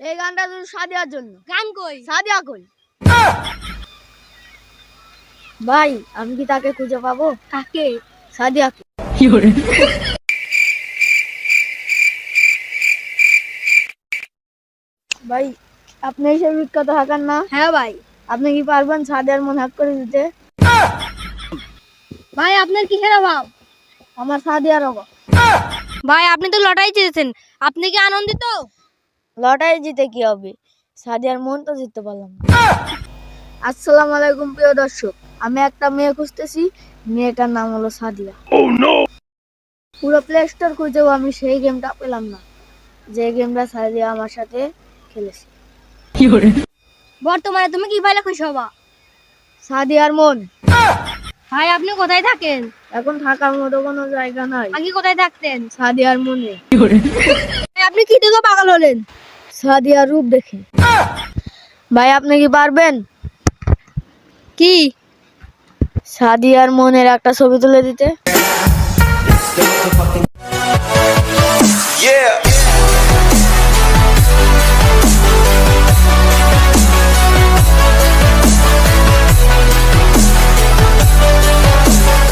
এই গানটা শুধু সাদিয়ার জন্য। গান কই? সাদিয়া কই? ভাই আমি কি তাকে খুঁজে পাবো? কাকে সাদিয়াকে ভাই আপনি হিসেবে বিখ্যাত হাকার না? হ্যাঁ ভাই। আপনি কি পারবেন সাদিয়ার মন হাক করে দিতে? ভাই আপনার কিসের অভাব? আমার সাদিয়ার অভাব। ভাই আপনি তো লটারি চেয়েছেন। আপনি কি আনন্দিত? লটারি জিতে কি হবে? সাদিয়ার মন তো জিততে পারলাম না। আসসালামু আলাইকুম প্রিয় দর্শক আমি একটা মেয়ে খুঁজতেছি মেয়েটার নাম হলো সাদিয়া। পুরো প্লে স্টোর খুঁজেও আমি সেই গেমটা পেলাম না যে গেমটা সাদিয়া আমার সাথে খেলেছে। বর্তমানে তুমি কি পাইলে খুশি হবা সাদিয়ার মন। ভাই আপনি কোথায় থাকেন? এখন থাকার মতো কোনো জায়গা নাই। আগে কোথায় থাকতেন? সাদিয়ার মনে। আপনি কি তো পাগল হলেন? সাদিয়ার রূপ দেখে। ভাই আপনি কি পারবেন? কি? সাদিয়ার মনের একটা ছবি তুলে দিতে। Yeah!